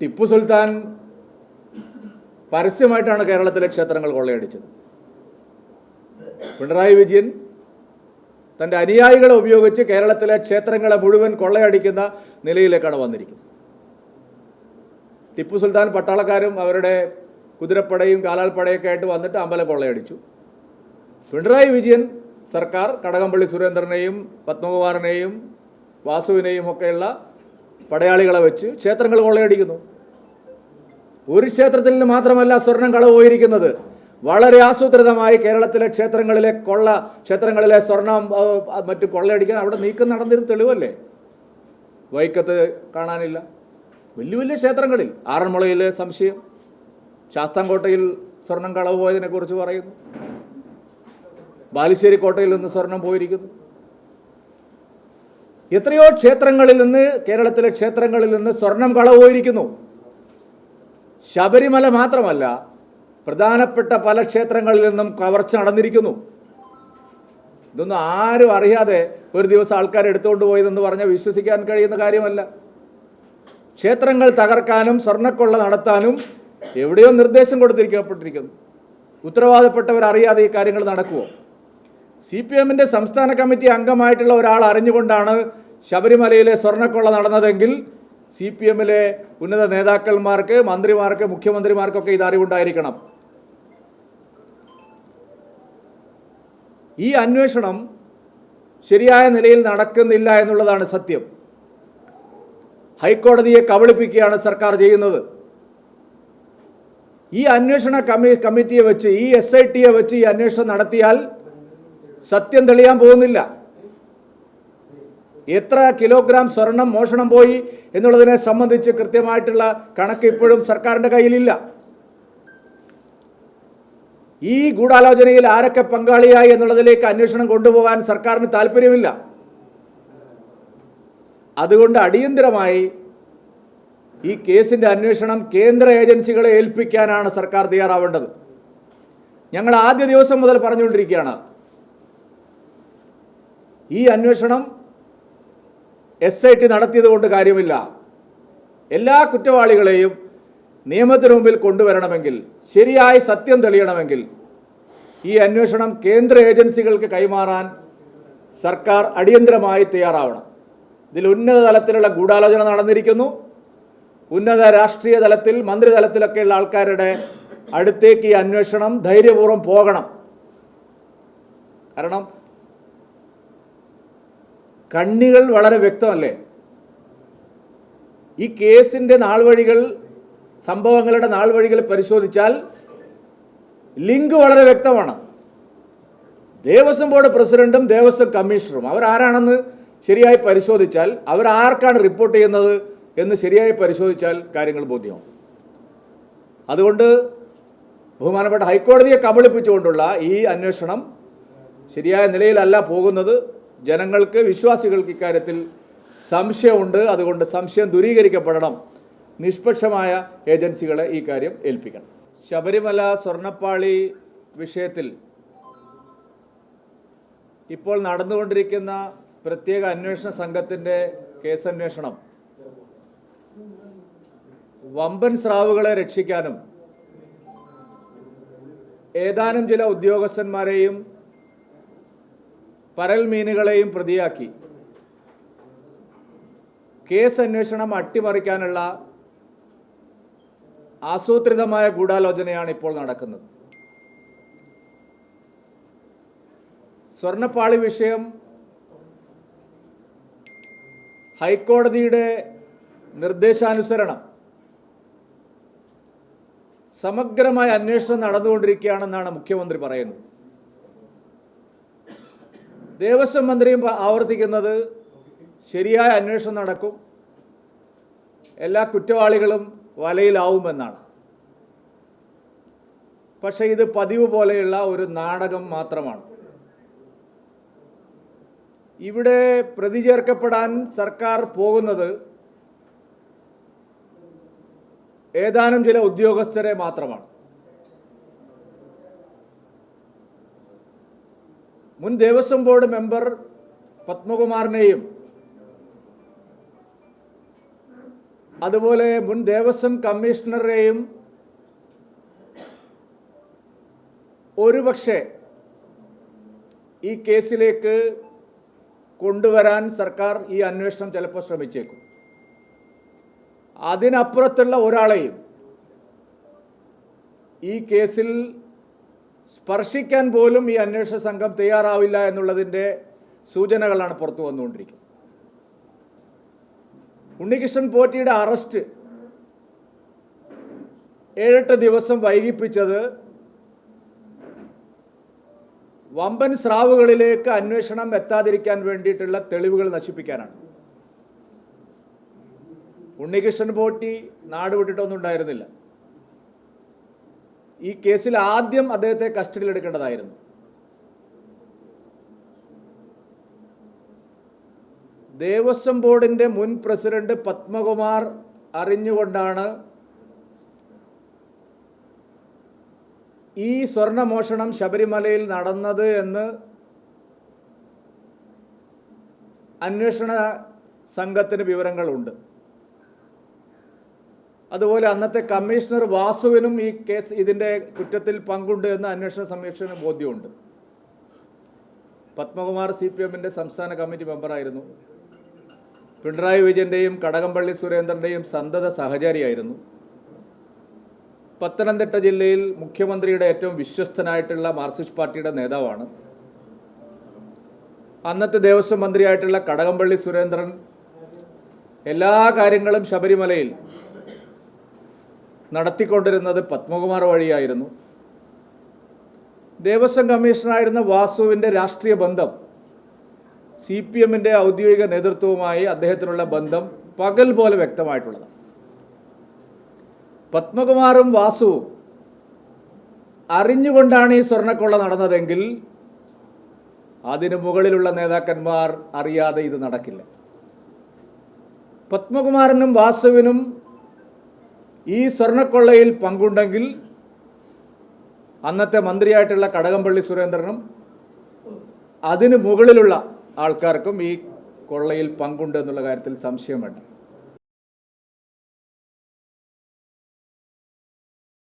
ടിപ്പു സുൽത്താൻ പരസ്യമായിട്ടാണ് കേരളത്തിലെ ക്ഷേത്രങ്ങൾ കൊള്ളയടിച്ചത്. പിണറായി വിജയൻ തന്റെ അനുയായികളെ ഉപയോഗിച്ച് കേരളത്തിലെ ക്ഷേത്രങ്ങളെ മുഴുവൻ കൊള്ളയടിക്കുന്ന നിലയിലേക്കാണ് വന്നിരിക്കുന്നത്. ടിപ്പു സുൽത്താൻ പട്ടാളക്കാരും അവരുടെ കുതിരപ്പടയും കാലാൽപ്പടയൊക്കെ ആയിട്ട് വന്നിട്ട് അമ്പലം കൊള്ളയടിച്ചു. പിണറായി വിജയൻ സർക്കാർ കടകംപള്ളി സുരേന്ദ്രനെയും പത്മകുമാറിനെയും വാസുവിനെയും ഒക്കെയുള്ള പടയാളികളെ വെച്ച് ക്ഷേത്രങ്ങൾ കൊള്ളയടിക്കുന്നു. ഒരു ക്ഷേത്രത്തിൽ നിന്ന് മാത്രമല്ല സ്വർണം കളവ് പോയിരിക്കുന്നത്. വളരെ ആസൂത്രിതമായി കേരളത്തിലെ ക്ഷേത്രങ്ങളിലെ കൊള്ള ക്ഷേത്രങ്ങളിലെ സ്വർണം മറ്റു കൊള്ളയടിക്കാൻ അവിടെ നീക്കം നടന്നിരുന്ന തെളിവല്ലേ? വൈക്കത്ത് കാണാനില്ല. വലിയ വലിയ ക്ഷേത്രങ്ങളിൽ. ആറന്മുളയിലെ സംശയം ശാസ്താംകോട്ടയിൽ സ്വർണം കളവ് പോയതിനെ കുറിച്ച് പറയുന്നു. ബാലുശ്ശേരി കോട്ടയിൽ നിന്ന് സ്വർണം പോയിരിക്കുന്നു. എത്രയോ ക്ഷേത്രങ്ങളിൽ നിന്ന് കേരളത്തിലെ ക്ഷേത്രങ്ങളിൽ നിന്ന് സ്വർണം കളവുപോയിരിക്കുന്നു. ശബരിമല മാത്രമല്ല പ്രധാനപ്പെട്ട പല ക്ഷേത്രങ്ങളിൽ നിന്നും കവർച്ച നടന്നിരിക്കുന്നു. ഇതൊന്നും ആരും അറിയാതെ ഒരു ദിവസം ആൾക്കാർ എടുത്തുകൊണ്ട് പോയതെന്ന് പറഞ്ഞാൽ വിശ്വസിക്കാൻ കഴിയുന്ന കാര്യമല്ല. ക്ഷേത്രങ്ങൾ തകർക്കാനും സ്വർണക്കൊള്ള നടത്താനും എവിടെയോ നിർദ്ദേശം കൊടുത്തിരിക്കപ്പെട്ടിരിക്കുന്നു. ഉത്തരവാദപ്പെട്ടവർ അറിയാതെ ഈ കാര്യങ്ങൾ നടക്കുമോ സി പി എമ്മിന്റെ സംസ്ഥാന കമ്മിറ്റി അംഗമായിട്ടുള്ള ഒരാൾ അറിഞ്ഞുകൊണ്ടാണ് ശബരിമലയിലെ സ്വർണക്കൊള്ള നടന്നതെങ്കിൽ സി പി എമ്മിലെ ഉന്നത നേതാക്കന്മാർക്ക് മന്ത്രിമാർക്ക് മുഖ്യമന്ത്രിമാർക്കൊക്കെ ഇത് അറിവുണ്ടായിരിക്കണം. ഈ അന്വേഷണം ശരിയായ നിലയിൽ നടക്കുന്നില്ല എന്നുള്ളതാണ് സത്യം. ഹൈക്കോടതിയെ കബളിപ്പിക്കുകയാണ് സർക്കാർ ചെയ്യുന്നത്. ഈ അന്വേഷണ കമ്മി കമ്മിറ്റിയെ വെച്ച് ഈ എസ് ഐ ടിയെ വെച്ച് ഈ അന്വേഷണം നടത്തിയാൽ സത്യം തെളിയാൻ പോകുന്നില്ല. എത്ര കിലോഗ്രാം സ്വർണം മോഷണം പോയി എന്നുള്ളതിനെ സംബന്ധിച്ച് കൃത്യമായിട്ടുള്ള കണക്ക് ഇപ്പോഴും സർക്കാരിന്റെ കയ്യിലില്ല. ഈ ഗൂഢാലോചനയിൽ ആരൊക്കെ പങ്കാളിയായി എന്നുള്ളതിലേക്ക് അന്വേഷണം കൊണ്ടുപോകാൻ സർക്കാരിന് താല്പര്യമില്ല. അതുകൊണ്ട് അടിയന്തരമായി ഈ കേസിന്റെ അന്വേഷണം കേന്ദ്ര ഏജൻസികളെ ഏൽപ്പിക്കാനാണ് സർക്കാർ തയ്യാറാവേണ്ടത്. ഞങ്ങൾ ആദ്യ ദിവസം മുതൽ പറഞ്ഞുകൊണ്ടിരിക്കുകയാണ്. ഈ അന്വേഷണം എസ് ഐ ടി നടത്തിയത് കൊണ്ട് കാര്യമില്ല. എല്ലാ കുറ്റവാളികളെയും നിയമത്തിന് മുമ്പിൽ കൊണ്ടുവരണമെങ്കിൽ ശരിയായ സത്യം തെളിയണമെങ്കിൽ ഈ അന്വേഷണം കേന്ദ്ര ഏജൻസികൾക്ക് കൈമാറാൻ സർക്കാർ അടിയന്തരമായി തയ്യാറാവണം. ഇതിൽ ഉന്നത തലത്തിലുള്ള ഗൂഢാലോചന നടന്നിരിക്കുന്നു. ഉന്നത രാഷ്ട്രീയ തലത്തിൽ മന്ത്രിതലത്തിലൊക്കെയുള്ള ആൾക്കാരുടെ അടുത്തേക്ക് ഈ അന്വേഷണം ധൈര്യപൂർവം പോകണം. കാരണം കണ്ണികൾ വളരെ വ്യക്തമല്ലേ? ഈ കേസിന്റെ നാൾവഴികൾ സംഭവങ്ങളുടെ നാൾവഴികൾ പരിശോധിച്ചാൽ ലിങ്ക് വളരെ വ്യക്തമാണ്. ദേവസ്വം ബോർഡ് പ്രസിഡന്റും ദേവസ്വം കമ്മീഷണറും. അവരാരാണെന്ന് ശരിയായി പരിശോധിച്ചാൽ അവരാർക്കാണ് റിപ്പോർട്ട് ചെയ്യുന്നത് എന്ന് ശരിയായി പരിശോധിച്ചാൽ കാര്യങ്ങൾ ബോധ്യമാവും. അതുകൊണ്ട് ബഹുമാനപ്പെട്ട ഹൈക്കോടതിയെ കബളിപ്പിച്ചുകൊണ്ടുള്ള ഈ അന്വേഷണം ശരിയായ നിലയിലല്ല പോകുന്നത്. ജനങ്ങൾക്ക് വിശ്വാസികൾക്ക് ഇക്കാര്യത്തിൽ സംശയമുണ്ട്. അതുകൊണ്ട് സംശയം ദൂരീകരിക്കപ്പെടണം. നിഷ്പക്ഷമായ ഏജൻസികളെ ഈ കാര്യം ഏൽപ്പിക്കണം. ശബരിമല സ്വർണപ്പാളി വിഷയത്തിൽ ഇപ്പോൾ നടന്നുകൊണ്ടിരിക്കുന്ന പ്രത്യേക അന്വേഷണ സംഘത്തിന്റെ കേസന്വേഷണം വമ്പൻ സ്രാവുകളെ രക്ഷിക്കാനും ഏതാനും ചില ഉദ്യോഗസ്ഥന്മാരെയും പരൽ മീനുകളെയും പ്രതിയാക്കി. കേസ് അന്വേഷണം അട്ടിമറിക്കാനുള്ള ആസൂത്രിതമായ ഗൂഢാലോചനയാണ് ഇപ്പോൾ നടക്കുന്നത്. സ്വർണപ്പാളി വിഷയം ഹൈക്കോടതിയുടെ നിർദ്ദേശാനുസരണം സമഗ്രമായ അന്വേഷണം നടന്നുകൊണ്ടിരിക്കുകയാണെന്നാണ് മുഖ്യമന്ത്രി പറയുന്നത്. ദേവസ്വം മന്ത്രിയും ആവർത്തിക്കുന്നത് ശരിയായ അന്വേഷണം നടക്കും. എല്ലാ കുറ്റവാളികളും വലയിലാവുമെന്നാണ്. പക്ഷേ ഇത് പതിവ് പോലെയുള്ള ഒരു നാടകം മാത്രമാണ്. ഇവിടെ പ്രതി ചേർക്കപ്പെടാൻ സർക്കാർ പോകുന്നത് ഏതാനും ചില ഉദ്യോഗസ്ഥരെ മാത്രമാണ്. മുൻ ദേവസ്വം ബോർഡ് മെമ്പർ പത്മകുമാറിനെയും അതുപോലെ മുൻ ദേവസ്വം കമ്മീഷണറെയും ഒരുപക്ഷെ ഈ കേസിലേക്ക് കൊണ്ടുവരാൻ സർക്കാർ ഈ അന്വേഷണം ചിലപ്പോൾ ശ്രമിച്ചേക്കും. അതിനപ്പുറത്തുള്ള ഒരാളെയും ഈ കേസിൽ സ്പർശിക്കാൻ പോലും ഈ അന്വേഷണ സംഘം തയ്യാറാവില്ല എന്നുള്ളതിന്റെ സൂചനകളാണ് പുറത്തു വന്നുകൊണ്ടിരിക്കുന്നത്. ഉണ്ണികൃഷ്ണൻ പോറ്റിയുടെ അറസ്റ്റ് ഏഴെട്ട് ദിവസം വൈകിപ്പിച്ചത് വമ്പൻ സ്രാവുകളിലേക്ക് അന്വേഷണം എത്താതിരിക്കാൻ വേണ്ടിയിട്ടുള്ള തെളിവുകൾ നശിപ്പിക്കാനാണ്. ഉണ്ണികൃഷ്ണൻ പോറ്റി നാട് വിട്ടിട്ടൊന്നും ഉണ്ടായിരുന്നില്ല. ഈ കേസിൽ ആദ്യം അദ്ദേഹത്തെ കസ്റ്റഡിയിൽ എടുക്കേണ്ടതായിരുന്നു. ദേവസ്വം ബോർഡിന്റെ മുൻ പ്രസിഡന്റ് പത്മകുമാർ അറിഞ്ഞുകൊണ്ടാണ് ഈ സ്വർണമോഷണം ശബരിമലയിൽ നടന്നത് എന്ന് അന്വേഷണ സംഘത്തിന് വിവരങ്ങളുണ്ട്. അതുപോലെ അന്നത്തെ കമ്മീഷണർ വാസുവിനും ഈ കേസ് ഇതിന്റെ കുറ്റത്തിൽ പങ്കുണ്ട് എന്ന് അന്വേഷണ സംരക്ഷണ ബോധ്യമുണ്ട്. പത്മകുമാർ സി പി എമ്മിന്റെ സംസ്ഥാന കമ്മിറ്റി മെമ്പറായിരുന്നു. പിണറായി വിജയന്റെയും കടകംപള്ളി സുരേന്ദ്രന്റെയും സന്തത സഹചാരിയായിരുന്നു. പത്തനംതിട്ട ജില്ലയിൽ മുഖ്യമന്ത്രിയുടെ ഏറ്റവും വിശ്വസ്തനായിട്ടുള്ള മാർക്സിസ്റ്റ് പാർട്ടിയുടെ നേതാവാണ്. അന്നത്തെ ദേവസ്വം മന്ത്രിയായിട്ടുള്ള കടകംപള്ളി സുരേന്ദ്രൻ എല്ലാ കാര്യങ്ങളും ശബരിമലയിൽ നടത്തിക്കൊണ്ടിരുന്നത് പത്മകുമാർ വഴിയായിരുന്നു. ദേവസ്വം കമ്മീഷണറായിരുന്ന വാസുവിന്റെ രാഷ്ട്രീയ ബന്ധം സി പി എമ്മിന്റെ ഔദ്യോഗിക നേതൃത്വവുമായി അദ്ദേഹത്തിനുള്ള ബന്ധം പകൽ പോലെ വ്യക്തമായിട്ടുള്ളത്. പത്മകുമാറും വാസുവും അറിഞ്ഞുകൊണ്ടാണ് ഈ സ്വർണക്കൊള്ള നടന്നതെങ്കിൽ അതിനു മുകളിലുള്ള നേതാക്കന്മാർ അറിയാതെ ഇത് നടക്കില്ല. പത്മകുമാറിനും വാസുവിനും ഈ സ്വർണക്കൊള്ളയിൽ പങ്കുണ്ടെങ്കിൽ അന്നത്തെ മന്ത്രിയായിട്ടുള്ള കടകംപള്ളി സുരേന്ദ്രനും അതിന് മുകളിലുള്ള ആൾക്കാർക്കും ഈ കൊള്ളയിൽ പങ്കുണ്ട് എന്നുള്ള കാര്യത്തിൽ സംശയം വേണ്ട.